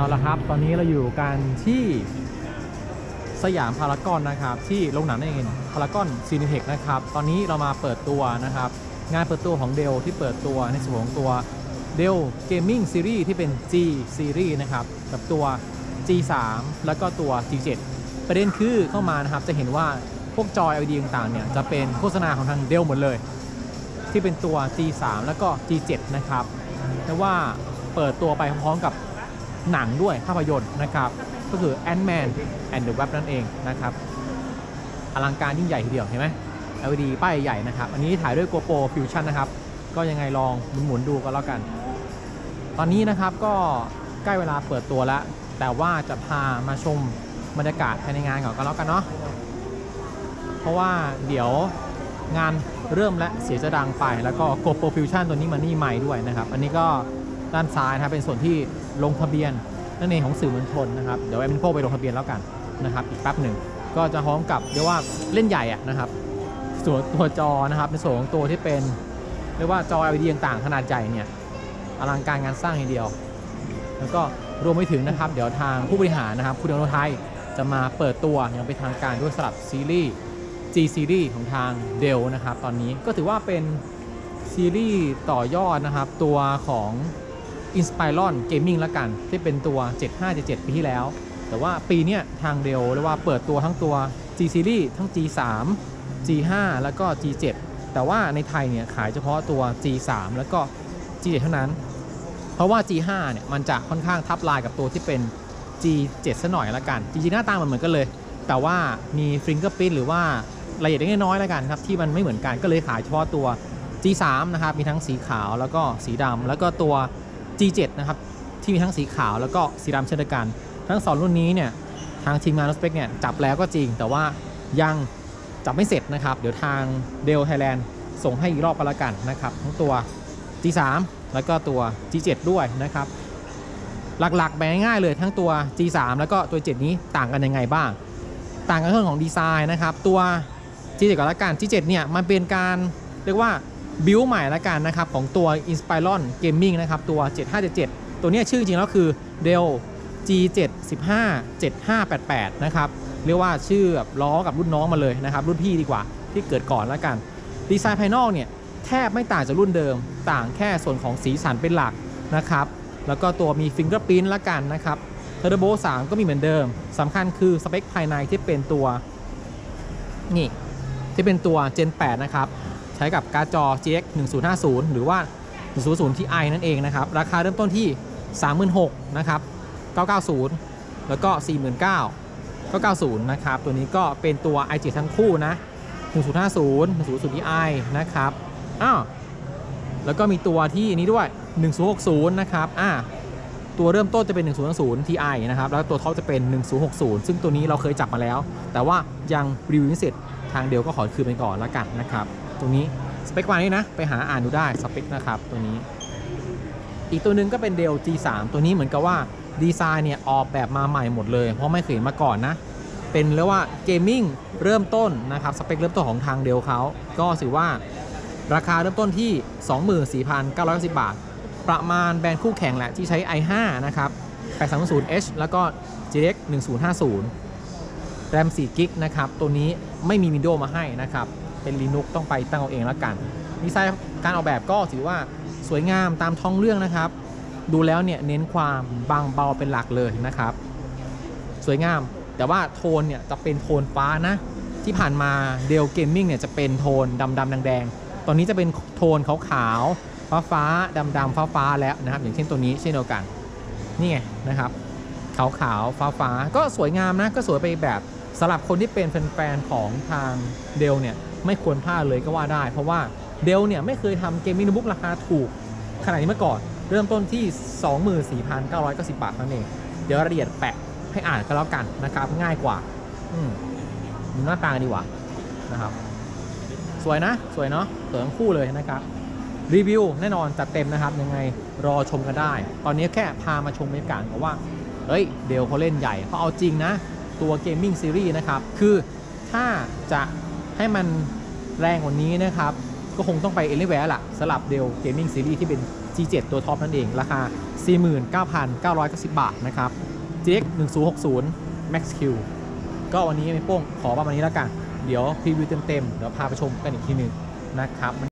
เอาละครับ ตอนนี้เราอยู่กันที่สยามพารากอนนะครับ ที่โรงหนังนั่นเองพารากอนซีนิเทคนะครับ ตอนนี้เรามาเปิดตัวนะครับ งานเปิดตัวของเดลที่เปิดตัวในส่วนของตัว Dell Gaming Series ที่เป็น G Series นะครับ กับตัว G3 แล้วก็ตัว G7 ประเด็นคือเข้ามานะครับ จะเห็นว่าพวกจอ LED ต่างๆเนี่ย จะเป็นโฆษณาของทาง Dell หมดเลย ที่เป็นตัว G3 แล้วก็ G7 นะครับแต่ว่าเปิดตัวไปพร้อมๆกับ หนังด้วยภาพยนตร์นะครับ ก็คือ Ant-Man and the Wasp นั่นเองนะครับอลังการยิ่งใหญ่ทีเดียวเห็นไหม LED ป้ายใหญ่นะครับ อันนี้ถ่ายด้วย GoPro Fusion นะครับ ก็ยังไงลองหมุนๆดูกันแล้วกัน ตอนนี้นะครับก็ใกล้เวลาเปิดตัวแล้ว แต่ว่าจะพามาชมบรรยากาศภายในงานก่อนก็แล้วกันเนาะเพราะว่าเดี๋ยวงานเริ่มและเสียงจะดังไป แล้วก็ GoPro Fusion ตัวนี้มันนี่ใหม่ด้วยนะครับ อันนี้ก็ ด้านซ้ายนะครับเป็นส่วนที่ลงทะเบียนนั่นเองของสื่อมวลชนนะครับเดี๋ยวแอมโฟไปลงทะเบียนแล้วกันนะครับอีกแป๊บหนึ่งก็จะพร้อมกับเรียกว่าเล่นใหญ่อะนะครับส่วนตัวจอนะครับในส่วนของตัวที่เป็นเรียกว่าจอ LED ต่างๆขนาดใหญ่เนี่ยอลังการงานสร้างทีเดียว แล้วก็รวมไปถึงนะครับ เดี๋ยวทางผู้บริหารนะครับ คุณดวงไทยจะมาเปิดตัวอย่างเป็นทางการด้วยสลับซีรีส์ G Series ของทาง Dell นะครับ ตอนนี้ก็ถือว่าเป็นซีรีส์ต่อยอดนะครับ ตัวของ Inspiron Gaming ละกัน ที่เป็นตัว 7577 ปีที่แล้ว แต่ว่าปีเนี้ยทาง Dell เรียกว่าเปิดตัวทั้งตัว G Series ทั้ง G3 G5 แล้วก็ G7 แต่ว่าในไทยเนี่ยขายเฉพาะตัว G3 แล้วก็ G7 เท่านั้น เพราะว่า G5 เนี่ยมันจะค่อนข้างทับลายกับตัวที่เป็น G7 ซะหน่อยละกัน จริงๆหน้าตามันเหมือนกันเลย แต่ว่ามีฟิงเกอร์พิ้นหรือว่ารายละเอียดเล็กน้อยๆละกันครับที่มันไม่เหมือนกันก็เลยขายเฉพาะตัว G3 นะครับมีทั้งสีขาวแล้วก็สีดำแล้วก็ตัว G7 นะครับที่มีทั้งสีขาวแล้วก็สีดำเช่นเดียวกัน ทั้งสองรุ่นนี้เนี่ยทางทีมงานรถสเปคเนี่ยจับแล้วก็จริง แต่ว่ายังจับไม่เสร็จนะครับ เดี๋ยวทาง Dell Thailand ส่งให้อีกรอบก็แล้วกันนะครับทั้งตัว G3 แล้วก็ตัว G7 ด้วยนะครับ หลักๆแบ่งง่ายเลยทั้งตัว G3 แล้วก็ตัว G7 นี้ต่างกันยังไงบ้าง ต่างกันเรื่องของดีไซน์นะครับ ตัว G7 ก่อนละกัน G7 เนี่ยมันเป็นการเรียกว่า บิวใหม่ละกันนะครับ ของตัว Inspiron Gaming นะครับ ตัว 7577 ตัวนี้ชื่อจริงแล้วคือ Dell G7 15 7588 นะครับ เรียกว่าชื่อแบบล้อกับรุ่นน้องมาเลยนะครับ รุ่นพี่ดีกว่าที่เกิดก่อนละกัน ดีไซน์ภายนอกเนี่ย แทบไม่ต่างจากรุ่นเดิม ต่างแค่ส่วนของสีสันเป็นหลักนะครับ แล้วก็ตัวมีฟิงเกอร์พิ้นละกันนะครับเทอร์โบ3ก็มีเหมือนเดิมสำคัญคือสเปคภายในที่เป็นตัวนี่ที่เป็นตัว Gen 8 นะครับ ช้กับการ์ดจอ GX 1050 หรือว่า 100 Ti นั่นเองนะครับ ราคาเริ่มต้นที่ 36,000นะครับ 990 แล้วก็ 49,000 990 นะครับ ตัวนี้ก็เป็นตัว i7 ทั้งคู่นะ 1050 100 Ti นะครับอ้าวแล้วก็มีตัวที่นี้ด้วย 1060 นะครับอ่าตัวเริ่มต้นจะเป็น 1060 Ti นะครับ แล้วตัวท็อปจะเป็น 1060 ซึ่งตัวนี้เราเคยจับมาแล้ว แต่ว่ายังรีวิวไม่เสร็จทางเดียวก็ขอคืนไปก่อนละกันนะครับ ตรงนี้สเปคมานี้นะ ไปหาอ่านดูได้สเปคนะครับตัวนี้ อีกตัวหนึ่งก็เป็นเดล G3 ตัวนี้เหมือนกับว่าดีไซน์เนี่ยออกแบบมาใหม่หมดเลย เพราะไม่เคยเห็นมาก่อนนะ เป็นเรียกว่าเกมมิ่งเริ่มต้นนะครับสเปคเริ่มต้นของทางเดลเขาก็ถือว่าราคาเริ่มต้นที่ 24,990 บาท ประมาณแบรนด์คู่แข่งแหละที่ใช้ i5 นะครับ 830H แล้วก็ GX 1050แรม4กิกนะครับ ตัวนี้ไม่มี Windows มาให้นะครับ เป็น Linux ต้องไปตั้งเอาเองแล้วกันดีไซน์การออกแบบก็ถือว่าสวยงามตามท้องเรื่องนะครับ ดูแล้วเนี่ยเน้นความบางเบาเป็นหลักเลยนะครับ สวยงามแต่ว่าโทนเนี่ยจะเป็นโทนฟ้านะ ที่ผ่านมาเดลเกมมิ่งเนี่ยจะเป็นโทนดำดำๆแดงๆตอนนี้จะเป็นโทนขาวขาวฟ้าฟ้าดำดำฟ้าฟ้าแล้วนะครับ อย่างเช่นตัวนี้เช่นเดียวกันนี่ไงนะครับขาวขาวฟ้าฟ้าก็สวยงามนะก็สวยไปแบบ สำหรับคนที่เป็นแฟนๆของทางเดลเนี่ยไม่ควรพลาดเลยก็ว่าได้ เพราะว่าเดลเนี่ยไม่เคยทำเกมมิ่งโน้ตบุ๊กราคาถูกขนาดนี้มาก่อน เริ่มต้นที่ 24,990 บาทเท่านั้นเอง เดี๋ยวรายละเอียดแปะให้อ่านก็แล้วกันนะครับ ง่ายกว่า อืมหน้าตาดีกว่านะครับ สวยนะ สวยเนาะสวยทั้งคู่เลยนะครับรีวิวแน่นอนจัดเต็มนะครับ ยังไงรอชมกันได้ ตอนนี้แค่พามาชมบรรยากาศเพราะว่า เฮ้ย เดลเขาเล่นใหญ่เขาเอาจริงนะ ตัวเกมมิ่งซีรีส์นะครับ คือถ้าจะให้มันแรงกว่านี้นะครับ ก็คงต้องไปเอลิแวร์ล่ะสลับเดลเกมมิ่งซีรีส์ที่เป็น G G7 ตัวท็อปนั่นเอง ราคา 49,990 บาทนะครับ GX 1060 Max Q ก็วันนี้ไม่โป้งขอประมาณนี้แล้วกัน เดี๋ยวพรีวิวเต็มๆ เดี๋ยวพาไปชมกันอีกทีหนึ่งนะครับ